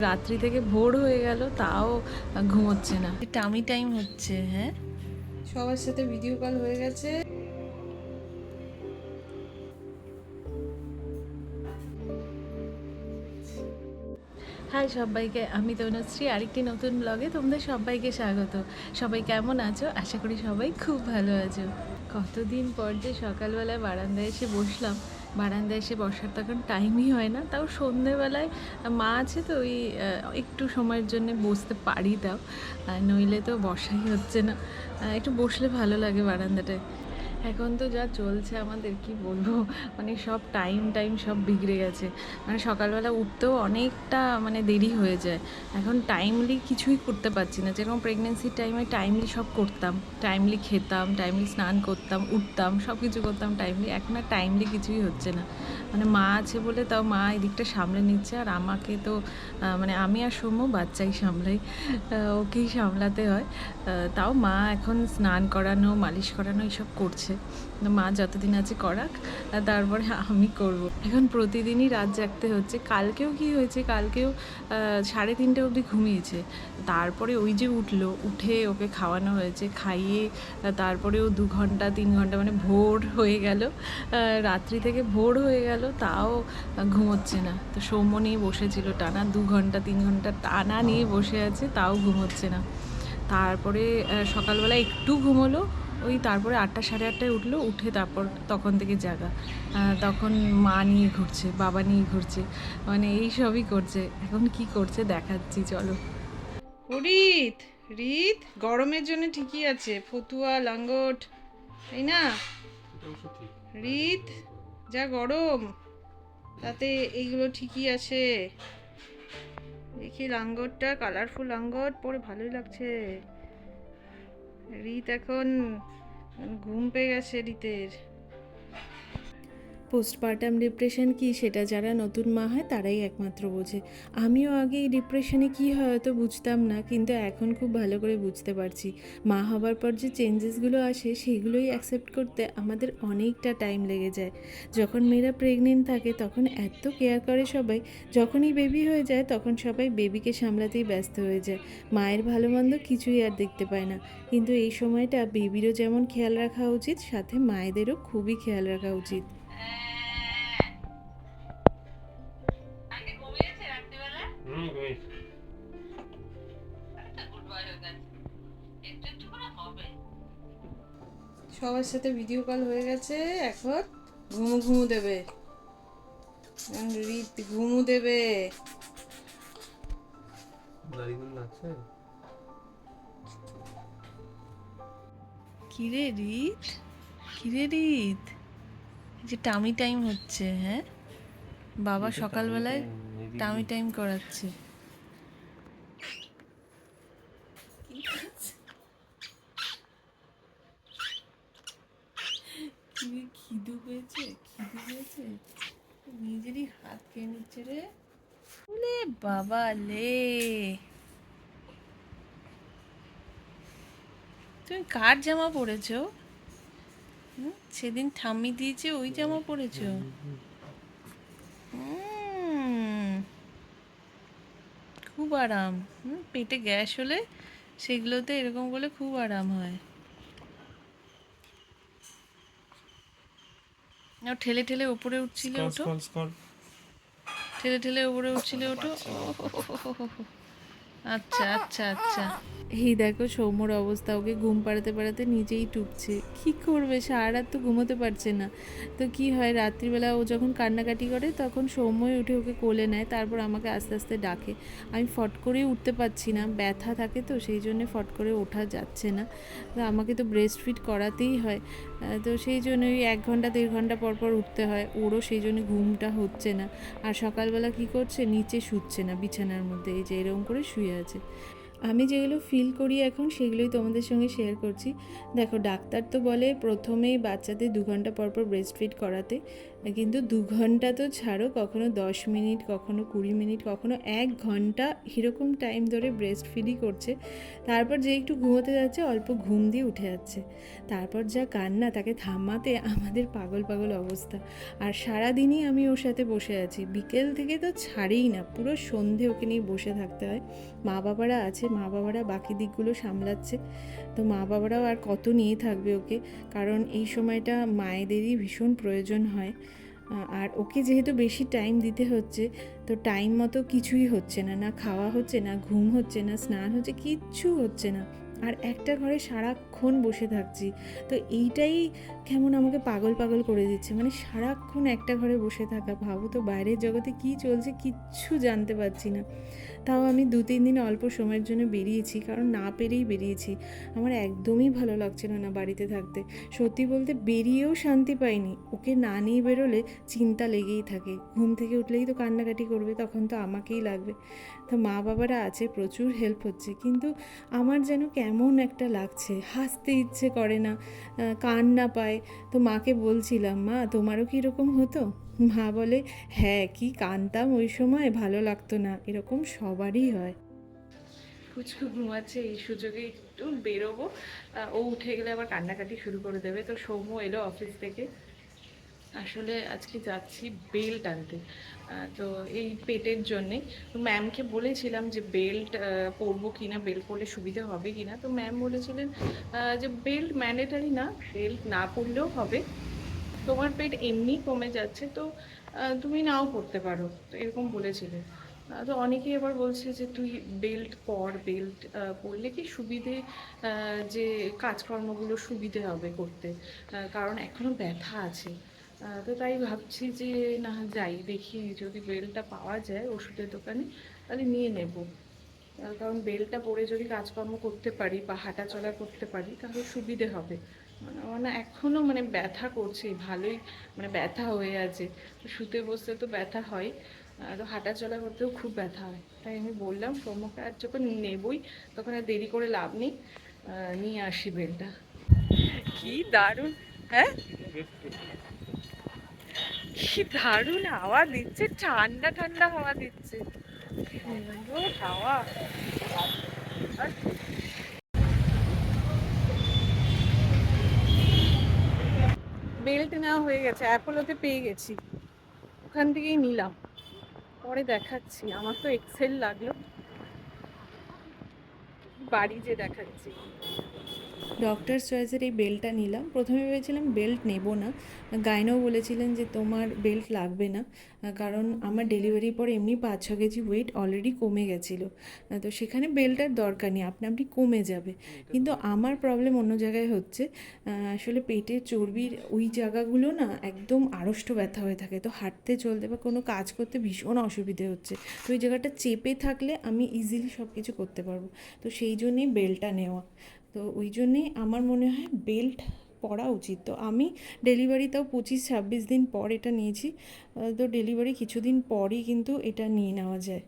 রাত্রি থেকে ভোর হয়ে গেল তাও ঘুমোচ্ছে না। টামি টাইম হচ্ছে হ্যাঁ? সবার সাথে ভিডিও কল হয়ে গেছে। হাই সবাইকে আমি তনুশ্রী আরেকটি নতুন ব্লগে তোমাদের সবাইকে স্বাগত। সবাই কেমন আছো? আশা করি সবাই খুব ভালো আছো। কতদিন পর যে সকালবেলায় বারান্দায় এসে বসলাম বারান্দায় এসে বসার তখন টাইমই হয় না। তাও সন্ধেবেলায় মা আছে তো ওই একটু সময়ের জন্য বসতে পারি তাও। নইলে তো বসাই হচ্ছে না। একটু বসলে ভালো লাগে বারান্দাটায়। এখন তো যা চলছে আমাদের, কি বলব? মানে সব টাইম টাইম সব বিগড়ে গেছে। মানে সকালবেলা উঠতেও অনেকটা মানে দেরি হয়ে যায়। এখন টাইমলি কিছুই করতে পারছি না। যেরকম প্রেগনেন্সির টাইমে টাইমলি সব করতাম। টাইমলি খেতাম টাইমলি স্নান করতাম, উঠতাম সব কিছু করতাম টাইমলি এখন আর টাইমলি কিছুই হচ্ছে না। মানে মা আছে বলে তাও মা এদিকটা সামলে নিচ্ছে। আর আমাকে তো মানে আমি আর সৌম্য বাচ্চাই সামলাই। ওকেই সামলাতে হয়। তাও মা এখন স্নান করানো, মালিশ করানো, এইসব করছে। তো মা যতদিন আছে করাক তারপরে আমি করব। এখন প্রতিদিনই রাত জাগতে হচ্ছে। কালকেও কি হয়েছে? কালকেও সাড়ে তিনটে অবধি ঘুমিয়েছে। তারপরে ওই যে উঠল, উঠে ওকে খাওয়ানো হয়েছে, খাইয়ে তারপরেও দু ঘণ্টা, তিন ঘণ্টা মানে ভোর হয়ে গেল। রাত্রি থেকে ভোর হয়ে গেল, তাও ঘুমোচ্ছে না। তো সৌম্য নিয়ে বসেছিল টানা, দু ঘণ্টা, তিন ঘণ্টা টানা নিয়ে বসে আছে, তাও ঘুমোচ্ছে না। তারপরে সকালবেলা একটু ঘুমোলো ওই তারপরে আটটা সাড়ে আটটায় উঠল, উঠে তারপর তখন থেকে জাগা। তখন মা নিয়ে ঘুরছে, বাবা নিয়ে ঘুরছে মানে এই সবই করছে। এখন কি করছে দেখাচ্ছি, চলো। রিত রিত গরমের জন্য ঠিকই আছে, ফতুয়া, লাঙ্গট, তাই না? রিত যা গরম, তাতে এইগুলো ঠিকই আছে। দেখি লাঙ্গটটা কালারফুল লাঙ্গট, পরে ভালোই লাগছে। রিত এখন ঘুম পেয়ে গেছে রিতের। পোস্টপার্টাম ডিপ্রেশন কি সেটা যারা নতুন মা হয় তারাই একমাত্র বোঝে। আমিও আগে এই ডিপ্রেশনে কি হয় হয়তো বুঝতাম না, কিন্তু এখন খুব ভালো করে বুঝতে পারছি। মা হবার পর যে চেঞ্জেসগুলো আসে সেগুলোই অ্যাকসেপ্ট করতে আমাদের অনেকটা টাইম লেগে যায়। যখন মেয়েরা প্রেগনেন্ট থাকে তখন এত কেয়ার করে সবাই, যখনই বেবি হয়ে যায় তখন সবাই বেবিকে সামলাতেই ব্যস্ত হয়ে যায়। মায়ের ভালো মন্দ কিছুই আর দেখতে পায় না। কিন্তু এই সময়টা বেবিরও যেমন খেয়াল রাখা উচিত, সাথে মায়েদেরও খুবই খেয়াল রাখা উচিত। সবার সাথে ভিডিও কল হয়ে গেছে এখন ঘুমু ঘুমু দেবে। রীত ঘুমু দেবে। কিরে রীত? কিরে রীত? যে টামি টাইম হচ্ছে হ্যাঁ? বাবা সকালবেলায় টামি টাইম করাচ্ছে। কি খিদু হয়েছে খিদু হয়েছে নিজেরই হাত খেয়ে নিচ্ছে রে। ওলে বাবা লে। তুমি কার জামা পরেছো? সেদিন ঠাম্মি দিয়েছে ওই জামা পরেছো? খুব আরাম। পেটে গ্যাস হলে সেগুলোতে এরকম করলে খুব আরাম হয়। ঠেলে ঠেলে উপরে উঠছিলে ওঠো। ঠেলে ঠেলে উপরে উঠছিলে ওঠো। আচ্ছা আচ্ছা আচ্ছা। এই দেখো সৌম্যর অবস্থা, ওকে ঘুম পাড়াতে পাড়াতে নিজেই টুকছে। কি করবে? সারা তো ঘুমোতে পারছে না। তো কি হয়? রাত্রিবেলা ও যখন কান্নাকাটি করে, তখন সৌম্যই উঠে ওকে কোলে নেয়, তারপর আমাকে আস্তে আস্তে ডাকে। আমি ফট করে উঠতে পারছি না, ব্যথা থাকে তো, সেই জন্য ফট করে ওঠা যাচ্ছে না। তো আমাকে তো ব্রেস্ট ফিট করাতেই হয়। তো সেই জন্য ওই এক ঘণ্টা, দেড় ঘণ্টা পর পর উঠতে হয়। ওরও সেই জন্য ঘুমটা হচ্ছে না। আর সকালবেলা কি করছে? নিচে শুচ্ছে না বিছানার মধ্যে, এই যে এরকম করে শুয়ে আছে। আমি যেগুলো ফিল করি এখন সেগুলোই তোমাদের সঙ্গে শেয়ার করছি। দেখো, ডাক্তার তো বলে প্রথমেই বাচ্চাদের দু ঘণ্টা পর পর ব্রেস্ট ফিড করাতে। কিন্তু দু ঘণ্টা তো ছাড়ো, কখনো দশ মিনিট, কখনো কুড়ি মিনিট, কখনো এক ঘণ্টা এরকম টাইম ধরে ব্রেস্ট ফিডই করছে। তারপর যে একটু ঘুমোতে যাচ্ছে, অল্প ঘুম দিয়ে উঠে যাচ্ছে। তারপর যা কান্না, তাকে থামাতে আমাদের পাগল পাগল অবস্থা। আর সারাদিনই আমি ওর সাথে বসে আছি। বিকেল থেকে তো ছাড়েই না, পুরো সন্ধে ওকে নিয়ে বসে থাকতে হয়। মা বাবারা আছে মা বাবারা বাকি দিকগুলো সামলাচ্ছে। তো মা বাবারাও আর কত নিয়ে থাকবে ওকে? কারণ এই সময়টা মায়েদেরই ভীষণ প্রয়োজন হয়। আর ওকে যেহেতু বেশি টাইম দিতে হচ্ছে, তো টাইম মতো কিছুই হচ্ছে না। না খাওয়া হচ্ছে, না ঘুম হচ্ছে, না স্নান হচ্ছে, কিচ্ছু হচ্ছে না। আর একটা ঘরে সারাক্ষণ বসে থাকছি। তো এইটাই কেমন আমাকে পাগল পাগল করে দিচ্ছে। মানে সারাক্ষণ একটা ঘরে বসে থাকা, ভাবো তো বাইরের জগতে কি চলছে কিচ্ছু জানতে পারছি না। তাও আমি দু, তিন দিন অল্প সময়ের জন্য বেরিয়েছি, কারণ না পেরেই বেরিয়েছি। আমার একদমই ভালো লাগছিল না বাড়িতে থাকতে। সত্যি বলতে বেরিয়েও শান্তি পাইনি। ওকে না নিয়ে বেরোলে চিন্তা লেগেই থাকে। ঘুম থেকে উঠলেই তো কান্নাকাটি করবে, তখন তো আমাকেই লাগবে। তো মা বাবারা আছে, প্রচুর হেল্প হচ্ছে। কিন্তু আমার যেন কেমন একটা লাগছে, হাসতে ইচ্ছে করে না কান্না পায়। তো মাকে বলছিলাম, মা, তোমারও কি এরকম হতো? মা বলে হ্যাঁ কি কানতাম ওই সময়, ভালো লাগতো না। এরকম সবারই হয়। ফুচকু ঘুমাচ্ছে, এই সুযোগে একটু বেরোবো। ও উঠে গেলে আবার কান্নাকাটি শুরু করে দেবে। তো সৌম্য এলো অফিস থেকে। আসলে আজকে যাচ্ছি বেল্ট আনতে তো এই পেটের জন্যে। তো ম্যামকে বলেছিলাম যে বেল্ট পরবো কি না বেল্ট পরলে সুবিধা হবে কি না তো ম্যাম বলেছিলেন যে বেল্ট ম্যান্ডেটারি না, বেল্ট না পরলেও হবে। তোমার পেট এমনি কমে যাচ্ছে, তো তুমি নাও পড়তে পারো। তো এরকম বলেছিলেন। তো অনেকেই এবার বলছে যে তুই বেল্ট পর, বেল্ট পরলে কি সুবিধে? যে কাজকর্মগুলো সুবিধে হবে করতে। কারণ এখনও ব্যথা আছে। তো তাই ভাবছি যে না যাই, দেখি যদি বেলটা পাওয়া যায় ওষুধের দোকানে, তাহলে নিয়ে নেব। কারণ বেলটা পরে যদি কাজকর্ম করতে পারি বা হাঁটা চলা করতে পারি, তাহলে সুবিধে হবে। মানে আমার না এখনও মানে ব্যথা করছে, ভালোই মানে ব্যথা হয়ে আছে। শুতে বসতে তো ব্যথা হয় তো হাঁটা চলা করতেও খুব ব্যথা হয়। তাই আমি বললাম সৌম্যকে আর যখন নেবই, তখন আর দেরি করে লাভ নেই। নিয়ে আসি বেলটা। কি দারুণ হ্যাঁ? কি দারুণ হাওয়া দিচ্ছে, ঠান্ডা ঠান্ডা হাওয়া দিচ্ছে। হাওয়া। বেল্ট নেওয়া হয়ে গেছে, অ্যাপোলোতে পেয়ে গেছি। ওখান থেকেই নিলাম। পরে দেখাচ্ছি। আমার তো এক্সেল লাগল। বাড়ি যে দেখাচ্ছি। ডক্টর চয়েসের এই বেল্টটা নিলাম। প্রথমে ভেবেছিলাম বেল্ট নেব না। গাইনাও বলেছিলেন যে, তোমার বেল্ট লাগবে না, কারণ আমার ডেলিভারির পর এমনি পাঁচ ছ কেজি ওয়েট অলরেডি কমে গেছিল। তো সেখানে বেল্টের দরকার নেই, আপনি আপনি কমে যাবে। কিন্তু আমার প্রবলেম অন্য জায়গায় হচ্ছে, আসলে পেটের চর্বির ওই জায়গাগুলো না একদম আড়ষ্ট ব্যথা হয়ে থাকে। তো হাঁটতে চলতে বা কোনো কাজ করতে ভীষণ অসুবিধে হচ্ছে। তো ওই জায়গাটা চেপে থাকলে আমি ইজিলি সব কিছু করতে পারব। তো সেই জন্যেই বেল্টটা নেওয়া। তো ওই জন্যেই আমার মনে হয় বেল্ট পরা উচিত। তো আমি ডেলিভারি তাও পঁচিশ ছাব্বিশ দিন পর এটা নিয়েছি। তো ডেলিভারি কিছুদিন পরই কিন্তু এটা নিয়ে নেওয়া যায়।